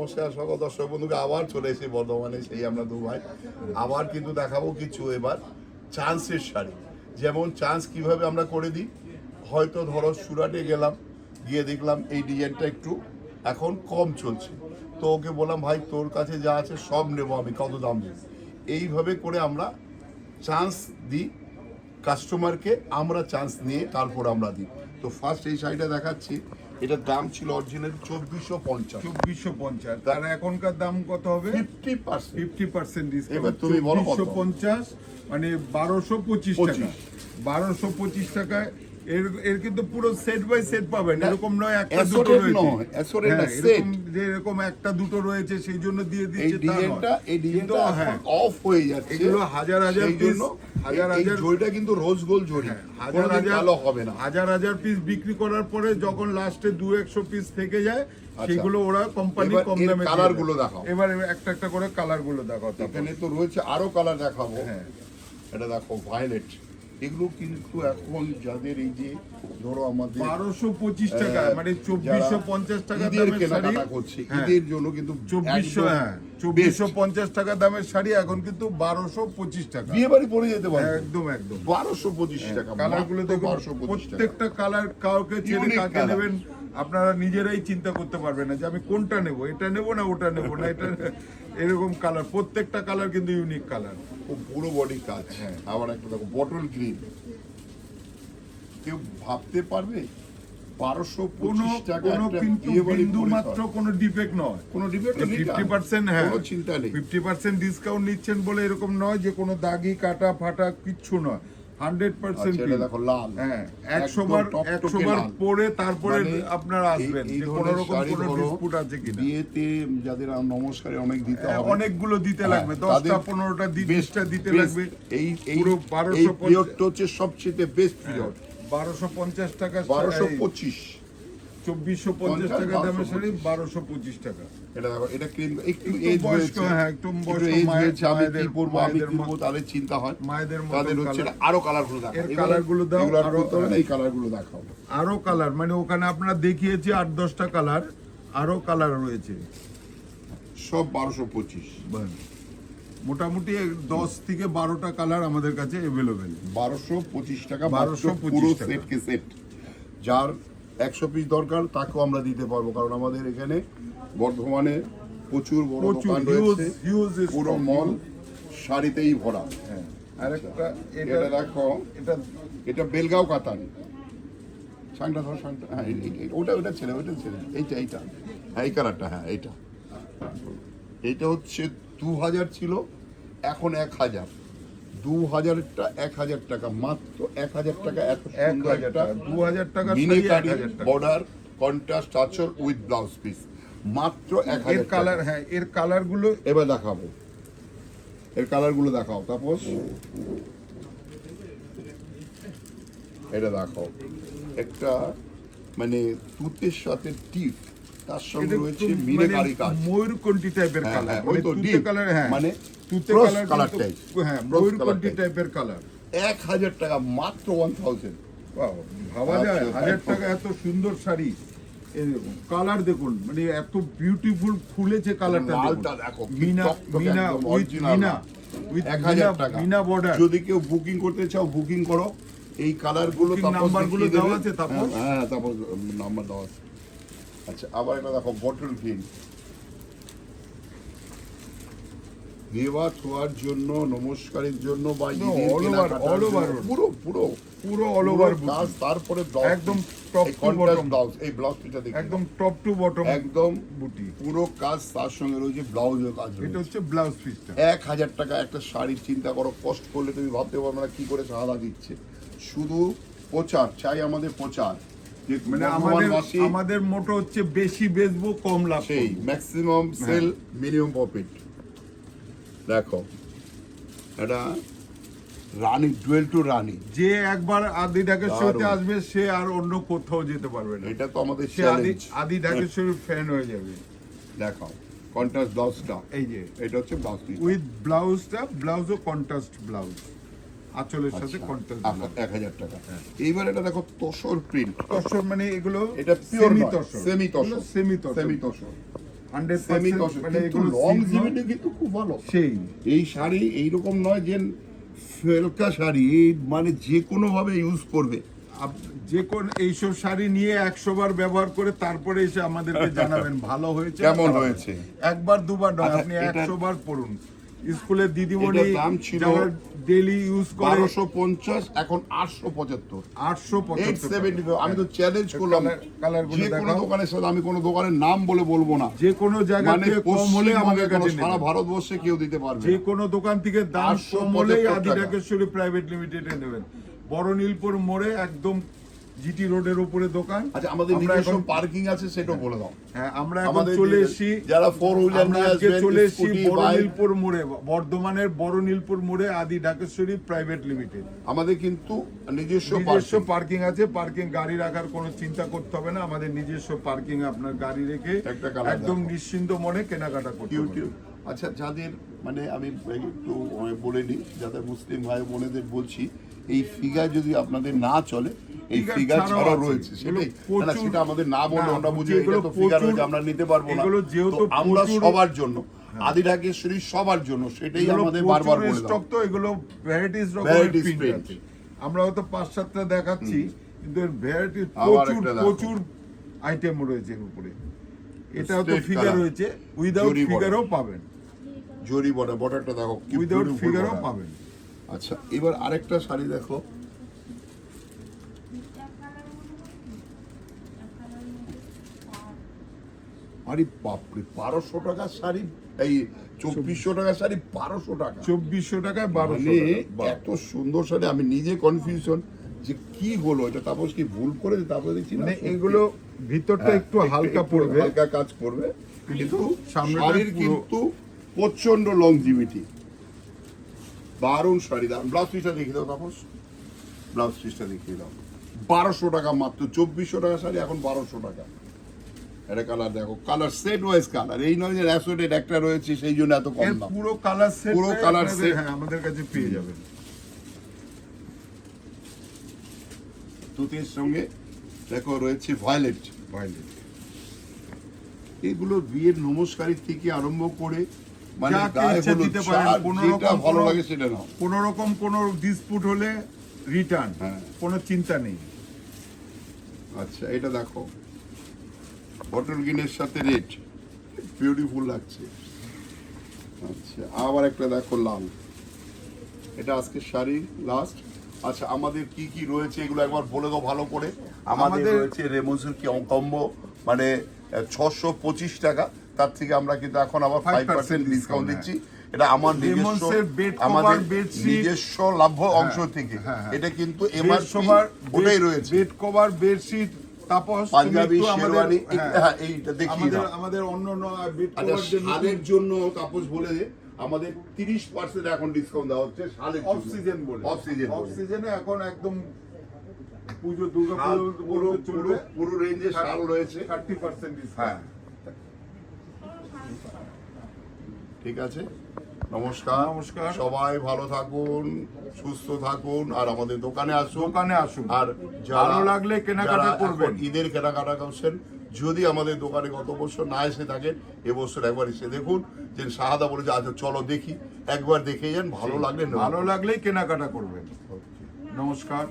নমস্কার সকল দর্শক বন্ধুকে আবার চলে এসে বর্ধমানে, সেই আমরা দু ভাই। আবার কিন্তু দেখাবো কিছু এবার চান্সের শাড়ি। যেমন চান্স কীভাবে আমরা করে দিই, হয়তো ধরো সুরাটে গেলাম, গিয়ে দেখলাম এই ডিজাইনটা একটু এখন কম চলছে। তো ওকে বললাম, ভাই, তোর কাছে যা আছে সব নেব আমি, কত দাম দিই এইভাবে করে আমরা চান্স দিই কাস্টমারকে আমরা চান্স নিয়ে তারপর আমরা দিই। তো ফার্স্ট এই শাড়িটা দেখাচ্ছি। এটার দাম ছিল অরিজিনাল চব্বিশশো পঞ্চাশ। চব্বিশশো পঞ্চাশ। তার এখনকার দাম কত হবে? Fifty percent. Fifty percent discount তুমি বলো পঞ্চাশ মানে বারোশো পঁচিশ টাকা। বারোশো পঁচিশ টাকায় এর এর কিন্তু পুরো সেট বাই সেট পাবেন এরকম নয় একটা দুটো নয়, না, হ্যাঁ, এরকম যে এরকম একটা দুটো রয়েছে সেই জন্য দিয়ে দিচ্ছে তা ডিজাইনটা এই ডিজাইনটা হ্যাঁ অফ হয়ে যাচ্ছে। এগুলো হাজার হাজার জন্য হাজার হাজার- কিন্তু রোজ গোল হ্যাঁ, হাজার হাজার কালো হবে না। হাজার হাজার পিস বিক্রি করার পরে যখন লাস্টে দু একশো পিস থেকে যায় আচ্ছা। সেগুলো ওরা কোম্পানি কম দামে কালারগুলো দেখাও। এবার একটা একটা করে কালারগুলো দেখাও এখানে তো রয়েছে আরও কালার দেখাবো। হ্যাঁ। এটা দেখো ভায়োলেট এগুলো কিন্তু এখন যাদের এই যে ধরো আমাদের বারোশো পঁচিশ টাকা মানে চব্বিশশো পঞ্চাশ টাকা দামের শাড়ি। কেনাকাটা করছে হ্যাঁ, ঈদের জন্য কিন্তু চব্বিশশো হ্যাঁ চব্বিশশো পঞ্চাশ টাকা দামের শাড়ি এখন কিন্তু বারোশো পঁচিশ টাকা। বিয়ে বাড়ি পরে যেতে পারে। একদম একদম। বারোশো পঁচিশ টাকা কালারগুলো বারোশো পঁচিশ প্রত্যেকটা কালার কাউকে ছেড়ে কাকে নেবেন আপনারা নিজেরাই চিন্তা করতে পারবেন না যে আমি কোনটা নেব এটা নেব না ওটা নেব না এটা এরকম কালার প্রত্যেকটা কালার কিন্তু ইউনিক কালার ও পুরো বডি কাজ। হ্যাঁ। আবার একটা দেখো বটল গ্রিন কেউ ভাবতে পারবে? বারোশো কোনো টাকা বিন্দু মাত্র কোনো ডিফেক্ট নয়। কোনো ডিফেক্ট ফিফটি পার্সেন্ট হ্যাঁ। চিন্তা নেই। ফিফটি পার্সেন্ট ডিসকাউন্ট নিচ্ছেন বলে এরকম নয় যে কোনো দাগি কাটা ফাটা কিচ্ছু নয়। হান্ড্রেড পার্সেন্ট আচ্ছা, দেখো লাল। হ্যাঁ একশো বার একশো বার পরে তারপরে মানে আপনারা আসবেন কোনো রকম কোনো ডিসপুট আছে কি বিয়েতে যাদের নমস্কারে অনেক দিতে হ্যাঁ, হবে। অনেকগুলো দিতে হ্যাঁ, লাগবে। দশটা পনেরোটা বিশটা দিতে লাগবে। এই এই পুরো বারোশো পিরিয়ডটা হচ্ছে সবচেয়ে বেস্ট পিরিয়ড বারোশো পঞ্চাশ টাকা বারোশো পঁচিশ। চব্বিশশো পঞ্চাশ পঞ্চাশ, টাকা দামের শাড়ি বারোশো পঁচিশ টাকা। এটা দেখো এটা ক্রিম একটু একটু এজ হয়েছে হ্যাঁ, একটু একটু বয়স্ক হয়েছে, আমি কি মায়েদের- আমি কি করব তাদের চিন্তা হয়। মায়েদের তাদের হচ্ছে আরও কালারগুলো দেখাও এর এবারে গুলো দাও, আরো- করতে হবে না, এই কালারগুলো দেখাও। আরও কালার মানে ওখানে আপনারা দেখিয়েছি আট দশটা কালার আরও কালার রয়েছে। সব বারোশো পঁচিশ। মোটামুটি দশ থেকে বারোটা কালার আমাদের কাছে অ্যাভেলেবেল বারোশো পঁচিশ টাকা বারোশো পুরো। সেট কে সেট যার একশো পিস দরকার তাকেও আমরা দিতে পারব। কারণ আমাদের এখানে বর্ধমানে প্রচুর বড় প্রচুর দোকান রয়েছে। পুরো মল শাড়িতেই ভরা। হ্যাঁ। আরেকটা এটা এটা দেখো। এটা এটা বেলগাঁও কাতান সাংটা ধর সাংটা হ্যাঁ ওটা ওটা ছেলে ওটা ছেলে। এইটা এইটা। হ্যাঁ এই কালারটা হ্যাঁ এইটা। এইটা হচ্ছে দু হাজার ছিল এখন এক হাজার। দু হাজারটা এক হাজার টাকা মাত্র এক হাজার টাকা এত সুন্দর একটা টাকা দু হাজার টাকা মিনি কাটিং বর্ডার কন্ট্রাস্ট আচল উইথ ব্লাউজ পিস মাত্র এক হাজার কালার হ্যাঁ এর কালারগুলো এবার দেখাবো। এর কালারগুলো দেখাও তাপস। এটা দেখাও। একটা মানে তুতের সাথে টিপ তার সঙ্গে রয়েছে একটু মিনে কারি কাজ। ময়ূরকণ্ঠী টাইপের কালার হ্যাঁ, মানে তুতে কালার হ্যাঁ তুতে cross কালার colour কিন্তু- type, ময়ূরকণ্ঠী টাইপের কালার এক হাজার টাকা মাত্র ওয়ান থাউজেন্ড ভাবা যায় আচ্ছা, হাজার টাকা এত সুন্দর শাড়ি। এই কালার দেখুন মানে এত বিউটিফুল খুলেছে কালারটা দেখো, মিনা মিনা উইথ মিনা এক হাজার টাকা। মিনা বর্ডার যদি কেউ বুকিং করতে চাও বুকিং করো। এই কালারগুলো দেওয়া আছে তাপস? হ্যাঁ, হ্যাঁ তারপর নাম্বার দেওয়া আছে। আচ্ছা আবার এটা দেখো বটল গ্রিন দেওয়া ছোঁয়ার জন্য নমস্কারের জন্য বা। পুরো পুরো পুরো অল ওভার কাজ তারপরে একদম top to bottom। ব্লাউজ এই ব্লাউজ পিটা একদম টপ টু বটম একদম বুটি। পুরো কাজ তার সঙ্গে রয়েছে ব্লাউজের কাজ এটা হচ্ছে ব্লাউজ পিসটা এক হাজার টাকা একটা শাড়ির চিন্তা করো কষ্ট করলে তুমি ভাবতে পারবে না কি করে সাদা দিচ্ছে। শুধু প্রচার চাই আমাদের প্রচার। মানে আমাদের মোটো হচ্ছে বেশি বেচবো কম লাভ সেই ম্যাক্সিমাম সেল মিনিমাম প্রফিট দেখো এটা রানী ডুয়েল টু রানী। যে একবার আদি ঢাকেশ্বরীতে। আসবে সে আর অন্য কোথাও যেতে পারবে না। এটা তো আমাদের সে আদি আদি ঢাকেশ্বরীর ফ্যান হয়ে যাবে। দেখাও কন্ট্রাস্ট ব্লাউজটা এই যে। এটা হচ্ছে ব্লাউজ উইথ ব্লাউজটা ব্লাউজও কন্ট্রাস্ট ব্লাউজ আঁচলের সাথে আচ্ছা, কন্ট্রাস্ট এক হাজার টাকা। এইবার এটা দেখো তোসর প্রিন্ট তসর মানে এগুলো এটা pure semi tussar semi tussar semi tussar semi tussar কিন্তু খুব ভালো। সেই। এই শাড়ি এইরকম নয় যে ফেলকা শাড়ি মানে যে কোনো ভাবে ইউজ করবে যে কোন এইসব শাড়ি নিয়ে একশো বার ব্যবহার করে তারপরে এসে আমাদেরকে জানাবেন ভালো হয়েছে কেমন হয়েছে? একবার দুবার নয় আচ্ছা, আপনি একশো বার পড়ুন। স্কুলের দিদিমণি দাম ছিল ডেলি ইউজ করে বারোশো পঞ্চাশ এখন আটশো পঁচাত্তর আটশো এইট সেভেন্টি আমি তো চ্যালেঞ্জ করলাম কালার- কালারগুলো যে কোনো। দোকানের সাথে আমি কোনো দোকানের নাম বলে বলব না যে কোনো জায়গা মানে থেকে কম হলে আমাদের কাছে সারা। ভারতবর্ষে কেউ দিতে পারবে যে। কোনো দোকান থেকে দাম 875 কম টাকা। আদি ঢাকেশ্বরী প্রাইভেট লিমিটেডে নেবেন বড় নীলপুর মোড়ে একদম জিটি রোডের উপরে দোকান। আচ্ছা আমাদের নিজস্ব পার্কিং আছে সেটাও বলে দাও। হ্যাঁ আমরা এখন চলে এসেছি যারা wheeler আমরা নিয়ে আজকে চলে এসেছি scooty, বড় bike। নীলপুর মোড়ে বর্ধমানের বড় নীলপুর মোড়ে আদি ঢাকেশ্বরী প্রাইভেট লিমিটেড আমাদের কিন্তু নিজস্ব নিজস্ব পার্কিং আছে পার্কিং গাড়ি রাখার কোনো চিন্তা করতে হবে না আমাদের নিজস্ব পার্কিং আপনার গাড়ি রেখে একদম নিশ্চিন্ত মনে কেনাকাটা করতে আচ্ছা যাদের মানে আমি একটু বলে নিই যাদের মুসলিম ভাই বোনেদের বলছি এই ফিগার যদি আপনাদের না চলে এই ফিগার ছাড়াও রয়েছে সেটাই। না, না, প্রচুর- সেটা আমাদের না বলে আমরা বুঝি যেগুলো তো ফিগার রয়েছে আমরা নিতে পারব না। তো আমরা সবার জন্য আদি ঢাকেশ্বরী সবার জন্য সেটাই আমাদের বারবার বলে স্টক তো এগুলো ভ্যারাইটিস রকমের প্রিন্ট আমরা হয়তো পাঁচ সাতটা দেখাচ্ছি কিন্তু এর ভ্যারাইটি প্রচুর প্রচুর আইটেম রয়েছে এর উপরে। এটা ফিগার রয়েছে উইদাউট ফিগারও পাবেন। জরি বর্ডার বর্ডারটা দেখো উইদাউট ফিগারও পাবেন। আচ্ছা এবার আরেকটা শাড়ি দেখো। আরে বাপরে বারোশো টাকার শাড়ি? এই চব্বিশশো শাড়ি বারোশো টাকা। চব্বিশশো টাকায় বারোশো মানে এত সুন্দর শাড়ি আমি নিজে কনফিউশন যে কি হলো এটা তাপস কি ভুল করে তারপরে দেখছি মানে এগুলো ভিতরটা হ্যাঁ, একটু হালকা পড়বে। হালকা কাজ করবে কিন্তু শাড়ির কিন্তু প্রচণ্ড লংজিভিটি দারুণ শাড়ি দারুণ। ব্লাউজ পিসটা দেখিয়ে দাও তাপস। ব্লাউজ পিসটা দেখিয়ে দাও। বারোশো টাকা মাত্র চব্বিশশো টাকা শাড়ি এখন বারোশো টাকা। এটা কালার দেখো। কালার সেট ওয়াইজ কালার এই নয় যে একটা রয়েছে সেই জন্য এত কম দাম। পুরো কালার সেট পুরো colour set। হ্যাঁ আমাদের কাছে পেয়ে যাবেন। তুতির সঙ্গে দেখো রয়েছে ভয়েলেট এগুলো বিয়ের নমস্কারী থেকে আরম্ভ করে মানে গায়ে হলুদ যেটা ভালো লাগে সেটা নাও। কোন রকম কোন ডিসপুট হলে রিটার্ন হ্যাঁ। কোনো চিন্তা নেই। আচ্ছা এটা দেখো। বটল গ্রিনের সাথে রেড বিউটিফুল লাগছে। আচ্ছা আবার একটা দেখো লাল। এটা আজকে শাড়ি লাস্ট আচ্ছা আমাদের কি কি রয়েছে এগুলো একবার বলে দাও ভালো করে। আমাদের রয়েছে রেমোসের কি কম্বো মানে ছশো পঁচিশ টাকা। তার থেকে আমরা কিন্তু এখন আবার ফাইভ পার্সেন্ট ডিসকাউন্ট দিচ্ছি। এটা আমার নিজস্ব আমাদের নিজস্ব লাভ্য অংশ থেকে। হ্যাঁ, হ্যাঁ। এটা কিন্তু এমআরপি কভার ওটাই রয়েছে। বেড কভার বেডশিট তাপস পাঞ্জাবি শেরওয়ানি হ্যাঁ, হ্যাঁ এইটা দেখিয়ে আমাদের আমাদের অন্য অন্য বেড আচ্ছা জন্য শালের জন্য তাপস বলে আমাদের তিরিশ পার্সেন্ট এখন ডিসকাউন্ট দেওয়া হচ্ছে শালের অফ সিজন বলে। অফ সিজন অফ সিজনে এখন একদম পুজো দুর্গা পুরো পুরো পুরো রেঞ্জে শাল রয়েছে। থার্টি পার্সেন্ট হ্যাঁ। ঠিক আছে? নমস্কার। নমস্কার। সবাই ভালো থাকুন সুস্থ থাকুন আর আমাদের দোকানে আসুন। দোকানে আসুন। আর ভালো লাগলে কেনাকাটা করবেন। ঈদের কেনাকাটা করছেন যদি আমাদের দোকানে গত বছর না এসে থাকেন এবছর একবার এসে দেখুন যে শাহাদা বলে আচ্ছা চলো দেখি। একবার দেখে যান ভালো লাগলে ভালো লাগলেই কেনাকাটা করবেন। নমস্কার।